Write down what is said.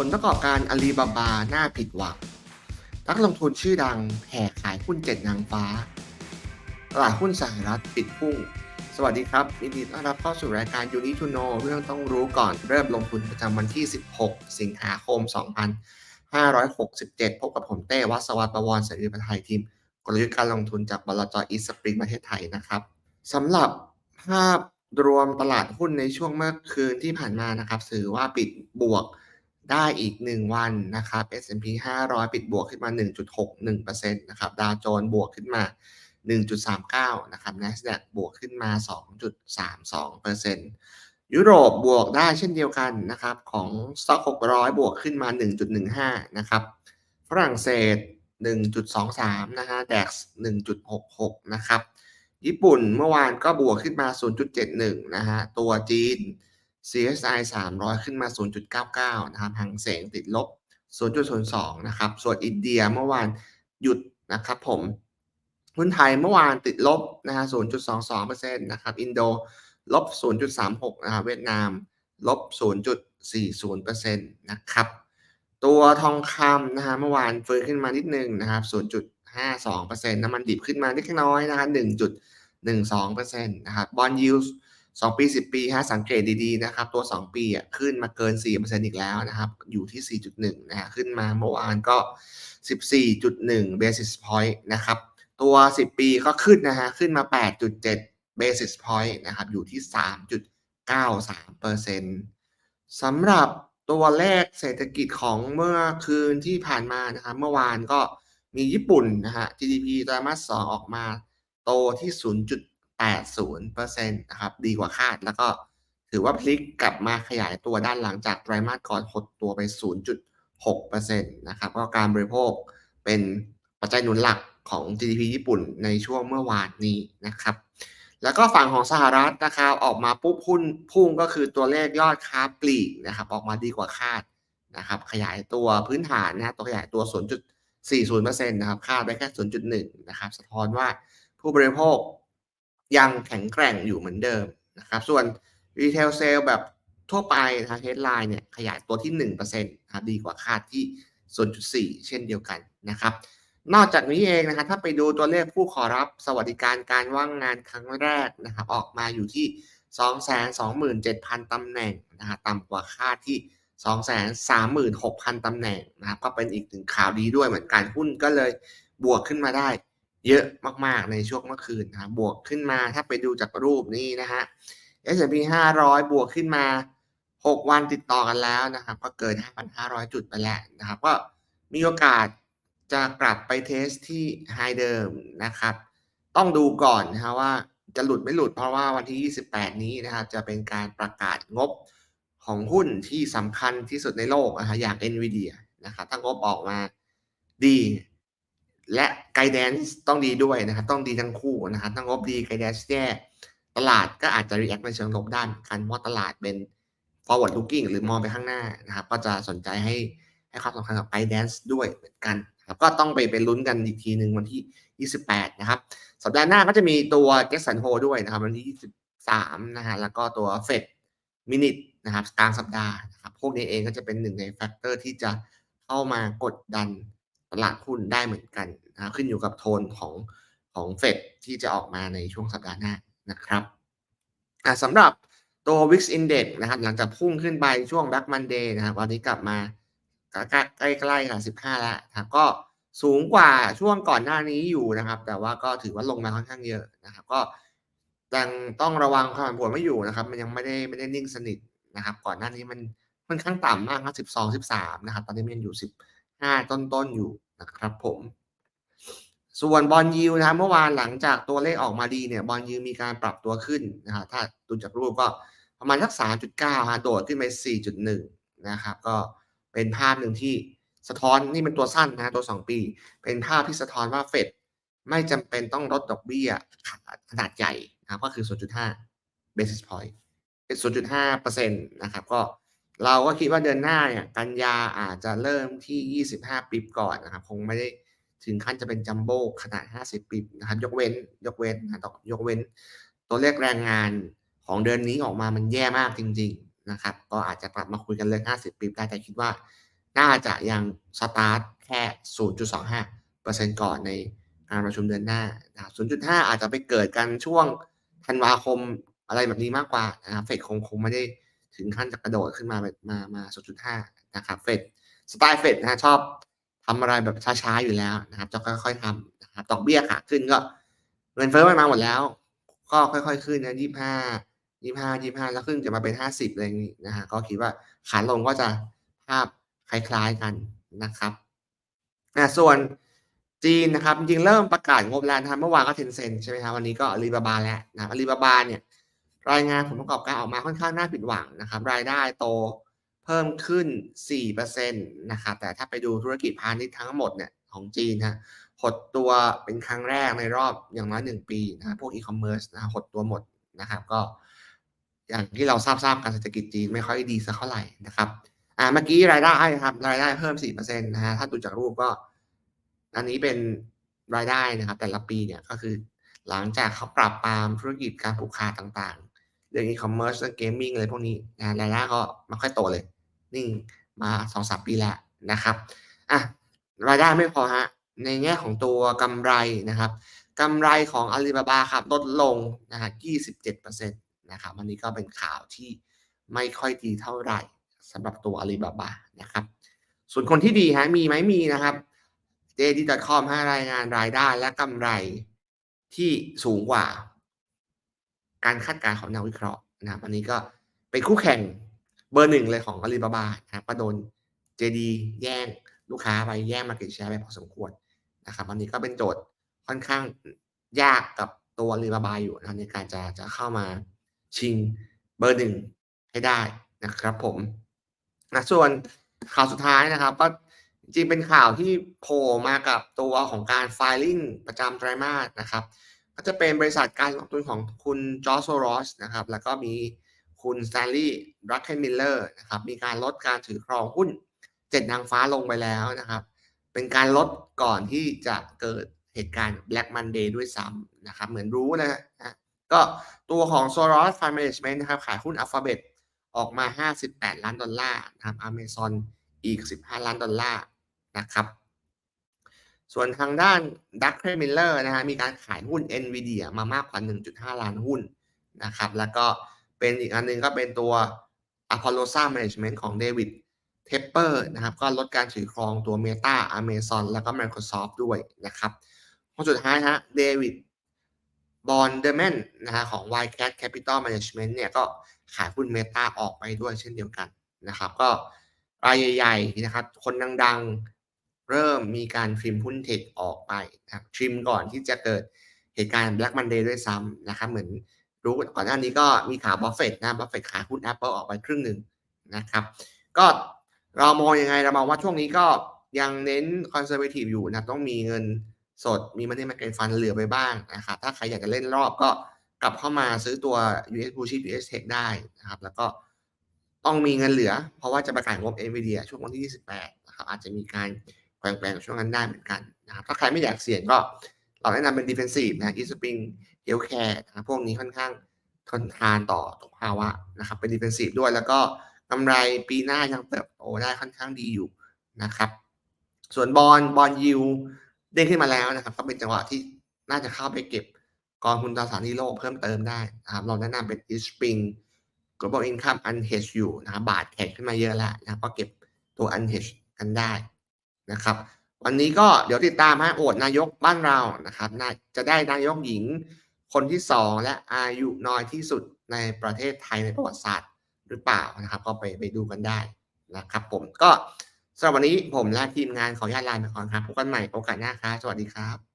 ผลประกอบการอาลีบาบาน่าผิดหวัง นักลงทุนชื่อดังแห่ขายหุ้นเจ็ดนางฟ้า ตลาดหุ้นสหรัฐปิดพุ่ง สวัสดีครับยินดีต้อนรับเข้าสู่รายการยูนิทูโนเรื่องต้องรู้ก่อนเริ่มลงทุนประจำวันที่ 16 สิงหาคม 2567 พบกับผมเต้วัศวัตประวรเสรีประไทยทีมกลยุทธ์การลงทุนจากบลจอีสปริงประเทศไทยนะครับสำหรับภาพรวมตลาดหุ้นในช่วงเมื่อคืนที่ผ่านมานะครับถือว่าปิดบวก ได้อีก 1 วันนะครับ S&P 500 ปิดบวกขึ้นมา 1.61%นะครับ ดาวโจนส์บวกขึ้นมา 1.39 นะครับ NASDAQ บวกขึ้นมา 2.32%ยุโรปบวกได้เช่นเดียวกันนะครับ ของ Stock 600 บวกขึ้นมา 1.15 นะครับ ฝรั่งเศส 1.23 นะฮะ DAX 1.66 นะครับ ญี่ปุ่นเมื่อวานก็บวกขึ้นมา 0.71 นะฮะ ตัวจีน CSI 300 ขึ้นมา 0.99 นะครับหางเสงติดลบ 0.02 นะครับ ส่วนอินเดียเมื่อวานหยุดนะครับผม หุ้นไทยเมื่อวานติดลบนะฮะ 0.22%นะครับ อินโดลบ 0.36 นะครับ เวียดนามลบ 0.40%นะครับ ตัวทองคำนะฮะเมื่อวานฟื้นขึ้นมานิดนึงนะครับ 0.52%น้ำมันดิบขึ้นมาเล็กน้อยนะฮะ1.12%นะครับ บอลยูส์ 2 ปี 10 ปีฮะสังเกตดีๆนะครับตัว 2 ปีอะขึ้นมาเกิน 4%อีกแล้วนะครับ อยู่ที่ 4.1 นะฮะขึ้นมาเมื่อวานก็ 14.1 basis point นะครับ ตัว 10 ปีก็ขึ้นนะฮะขึ้นมา 8.7 basis point นะครับ อยู่ที่ 3.93%สำหรับตัวเลขเศรษฐกิจของเมื่อคืนที่ผ่านมานะครับเมื่อวานก็มีญี่ปุ่นนะฮะ GDP ไตรมาส2ออกมาโตที่ 0.80%นะครับดีกว่าคาด แล้วก็ถือว่าพลิกกลับมาขยายตัวด้านหลังจากไตรมาสก่อนหดตัวไป 0.6%นะครับก็การบริโภคเป็นปัจจัยหนุนหลักของ GDP ญี่ปุ่นในช่วงเมื่อวานนี้นะครับ แล้วก็ฝั่งของสหรัฐนะครับออกมาปุ๊บหุ้นพุ่งก็คือตัวเลขยอดค้าปลีกนะครับออกมาดีกว่าคาดนะครับขยายตัวพื้นฐานนะตัวขยายตัว 0.40%นะครับคาดไปแค่ 0.1 นะครับสะท้อนว่าผู้บริโภค ยังแข็งแกร่งอยู่เหมือนเดิมนะครับ ส่วนรีเทลเซลแบบทั่วไปนะเฮดไลน์เนี่ยขยายตัวที่1%นะครับดีกว่าคาดที่ 0.4 เช่นเดียวกันนะครับ นอกจากนี้เองนะครับถ้าไปดูตัวเลขผู้ขอรับสวัสดิการการว่างงานครั้งแรกนะครับออกมาอยู่ที่ 227,000 ตำแหน่งนะครับต่ำกว่าคาดที่ 236,000 ตำแหน่งนะครับก็เป็นอีกหนึ่งข่าวดีด้วยเหมือนกันหุ้นก็เลยบวกขึ้นมาได้ เยอะมากๆในช่วงเมื่อคืนนะครับบวกขึ้นมาถ้าไปดูจากรูปนี้นะฮะ S&P 500 บวกขึ้นมา 6 วันติดต่อกันแล้วนะครับ ก็เกิน 5,500 จุดไปแล้วนะครับ ก็มีโอกาสจะกลับไปเทสที่ไฮเดิมนะครับ ต้องดูก่อนนะครับว่าจะหลุดไม่หลุดเพราะว่าวันที่ 28 นี้นะครับ จะเป็นการประกาศงบของหุ้นที่สำคัญที่สุดในโลกนะฮะอย่าง NVIDIA นะครับถ้างบออกมาดี และไกด์แดนซ์ต้องดีด้วยนะครับต้องดีทั้งคู่นะครับถ้างบดีไกด์แดนซ์แย่ตลาดก็อาจจะ react ในเชิงลบด้านกันเพราะตลาดเป็น forward looking หรือมองไปข้างหน้านะครับก็จะสนใจให้ให้ความสำคัญกับไกด์แดนซ์ด้วยเหมือนกันครับก็ต้องไปไปลุ้นกันอีกทีหนึ่งวันที่ 28 นะครับ สัปดาห์หน้าก็จะมีตัว g e t s a n h o ด้วยนะครับ วันที่ 23 นะฮะแล้วก็ตัว Fed Minute นะครับกลางสัปดาห์นะครับพวกนี้เองก็จะเป็นหนึ่งในแฟกเตอร์ที่จะเข้ามากดดัน ลาดหุ้นได้เหมือนกันนะขึ้นอยู่กับโทนของของเฟดที่จะออกมาในช่วงสัปดาห์หน้านะครับสำหรับตัว Wix Index นะครับ หลังจากพุ่งขึ้นไปช่วง Black Monday นะครับวันนี้กลับมาใกล้ๆกับ15 แล้วครับก็สูงกว่าช่วงก่อนหน้านี้อยู่นะครับ แต่ว่าก็ถือว่าลงมาค่อนข้างเยอะนะครับ ก็ยังต้องระวังความผันผวนไม่อยู่นะครับ มันยังไม่ได้ไม่ได้นิ่งสนิทนะครับ ก่อนหน้านี้มันค่อนข้างต่ำมากครับ12 13 นะครับ ตอนนี้มันอยู่ 15 ต้นๆอยู่ นะครับผมส่วนบอลยูนะครับเมื่อวานหลังจากตัวเลขออกมาดีเนี่ยบอลยูมีการปรับตัวขึ้นนะครับถ้าดูจากรูปก็ประมาณสัก 3.9ฮะโดดขึ้นไป 4.1 นะครับก็เป็นภาพหนึ่งที่สะท้อนนี่เป็นตัวสั้นนะตัว 2 ปี เป็นภาพที่สะท้อนว่าเฟดไม่จำเป็นต้องลดดอกเบี้ยขนาดใหญ่นะครับก็คือ 0.5 basis point 0.5เปอร์เซ็นต์นะครับก็ เราก็คิดว่าเดือนหน้าเนี่ยกันยาอาจจะเริ่มที่ 25ปิบก่อนนะครับ คงไม่ได้ถึงขั้นจะเป็นจัมโบ้ขนาด 50ปิบนะครับ ยกเว้น ยกเว้นนะยกเว้น ตัวเลขแรงงานของเดือนนี้ออกมามันแย่มากจริง ๆนะครับ ก็อาจจะกลับมาคุยกันเรื่อง50ปิบได้แต่คิดว่า น่าจะยังสตาร์ตแค่ 0.25%ก่อนในการประชุมเดือนหน้านะครับ0.5 อาจจะไปเกิดกันช่วงธันวาคมอะไรแบบนี้มากกว่านะครับเฟดคงคงไม่ได้ ถึงขั้นจะกระโดดขึ้นมามามา0.5นะครับเฟดสไตล์เฟดนะชอบทำอะไรแบบช้าๆอยู่แล้วนะครับจะค่อยๆทำนะครับดอกเบี้ยขาขึ้นก็เงินเฟ้อมันมาหมดแล้ว ก็ค่อยๆขึ้นนะยี่ห้ายี่ห้ายี่ห้าแล้วขึ้นจะมาเป็นห้าสิบอะไรอย่างนี้นะฮะก็คิดว่าขาลงก็จะภาพคล้ายๆกันนะครับนะส่วนจีนนะครับจริงเริ่มประกาศงบแล้วนะครับเมื่อวานก็เทนเซ็นใช่ไหมครับวันนี้ก็อาลีบาบาแล้วนะอาลีบาบาเนี่ย รายงานผลประกอบการออกมาค่อนข้างน่าผิดหวังนะครับ รายได้โตเพิ่มขึ้น 4%นะครับ แต่ถ้าไปดูธุรกิจพาณิชย์ทั้งหมดเนี่ยของจีนนะหดตัวเป็นครั้งแรกในรอบอย่างน้อยหนึ่งปีนะพวกอีคอมเมิร์ซนะหดตัวหมดนะครับ ก็อย่างที่เราทราบทราบการเศรษฐกิจจีนไม่ค่อยดีสักเท่าไหร่นะครับอ่าเมื่อกี้รายได้ครับรายได้เพิ่ม4%นะฮะถ้าดูจากรูปก็ อันนี้เป็นรายได้นะครับ แต่ละปีเนี่ยก็คือหลังจากเขาปรับปรามธุรกิจการผูกขาดต่าง เรื่องอีคอมเมิร์ซเรื่องเกมมิ่งอะไรพวกนี้นะรายได้ก็ไม่ค่อยโตเลย นิ่งมาสองสามปีแล้วนะครับอะรายได้ไม่พอฮะในแง่ของตัวกำไรนะครับกำไรของอาลีบาบาครับลดลงนะฮะ27%นะครับอันนี้ก็เป็นข่าวที่ไม่ค่อยดีเท่าไหร่สำหรับตัวอาลีบาบานะครับส่วนคนที่ดีฮะมีไหมมีนะครับ JD.com ให้รายงานรายได้และกำไรที่สูงกว่า การคาดการณ์ของนักวิเคราะห์นะครับอันนี้ก็เป็นคู่แข่งเบอร์หนึ่งเลยของอาลีบาบานะครับก็โดน JD แย่งลูกค้าไปแย่งมาเก็ตแชร์ไปพอสมควรนะครับอันนี้ก็เป็นโจทย์ค่อนข้างยากกับตัวอาลีบาบาอยู่นะในการจะจะเข้ามาชิงเบอร์หนึ่งให้ได้นะครับผมนะส่วนข่าวสุดท้ายนะครับก็จริงเป็นข่าวที่โผล่มากับตัวของการ filing ประจำไตรมาสนะครับ ก็จะเป็นบริษัทการลงทุนของคุณจอร์โซรอสนะครับ แล้วก็มีคุณสแตนลีย์รักเคนมิลเลอร์นะครับ มีการลดการถือครองหุ้นเจ็ดนางฟ้าลงไปแล้วนะครับ เป็นการลดก่อนที่จะเกิดเหตุการณ์ Black Monday ด้วยซ้ำนะครับ เหมือนรู้นะฮะก็ตัวของ Soros Fund Management นะครับ ขายหุ้น Alphabet ออกมา 58 ล้านดอลลาร์นะครับ Amazon อีก 15 ล้านดอลลาร์นะครับ ส่วนทางด้านดักเครมิลเลอร์นะฮะมีการขายหุ้น NVIDIA มามากกว่า 1.5 ล้านหุ้นนะครับแล้วก็เป็นอีกอันนึงก็เป็นตัว Apollo s a Management ของเดวิดเทปเปอร์นะครับก็ลดการถือครองตัว Meta Amazon แล้วก็ Microsoft ด้วยนะครับคนสุดท้ายฮะเดวิดบอนเดอร์แมนนะฮะของ Wildcat Capital Management เนี่ยก็ขายหุ้น Meta ออกไปด้วยเช่นเดียวกันนะครับก็รายใหญ่ๆนะครับคนดังๆ เริ่มมีการทริมหุ้นเทคออกไปนะครับทริมก่อนที่จะเกิดเหตุการณ์ Black Monday ด้วยซ้ำนะครับเหมือนรู้ก่อนหน้านี้ก็มีข่าวบัฟเฟตนะบัฟเฟตขายหุ้น Apple ออกไปครึ่งหนึ่งนะครับก็เรามองยังไงเรามองว่าช่วงนี้ก็ยังเน้นคอนเซอร์เวทีฟอยู่นะต้องมีเงินสดมีมันนี่มาเก็ตฟันเหลือไปบ้างนะครับถ้าใครอยากจะเล่นรอบก็กลับเข้ามาซื้อตัว US Blue Chip US Tech ได้นะครับแล้วก็ต้องมีเงินเหลือ เพราะว่าจะประกาศงบ Nvidia ช่วงวันที่ 28นะครับอาจจะมีการ แปลงๆช่วงนั้นได้เหมือนกันนะครับถ้าใครไม่อยากเสี่ยงก็เราแนะนำเป็น defensive นะ eSpring Healthcare นะครับพวกนี้ค่อนข้างทนทานต่อทุกภาวะนะครับเป็น defensive ด้วยแล้วก็กำไรปีหน้ายังเติบโตได้ค่อนข้างดีอยู่นะครับ ส่วนบอลบอลยิวเด้งขึ้นมาแล้วนะครับ ก็เป็นจังหวะที่น่าจะเข้าไปเก็บกองทุนตราสารหนี้โลกเพิ่มเติมได้นะครับเราแนะนำเป็น eSpring global income unhedged อยู่นะครับบาทแข็งขึ้นมาเยอะแล้วนะครับก็เก็บตัว unhedged กันได้ นะครับ วันนี้ก็เดี๋ยวติดตามฮะโอวตนายกบ้านเรานะครับน่าจะได้นายกหญิงคนที่สองและอายุน้อยที่สุดในประเทศไทยในประวัติศาสตร์หรือเปล่านะครับ ก็ไปไปดูกันได้นะครับ ผมก็สำหรับวันนี้ผมและทีมงานขออนุญาตลาไปก่อนครับพบกันใหม่โอกาสหน้าครับสวัสดีครับ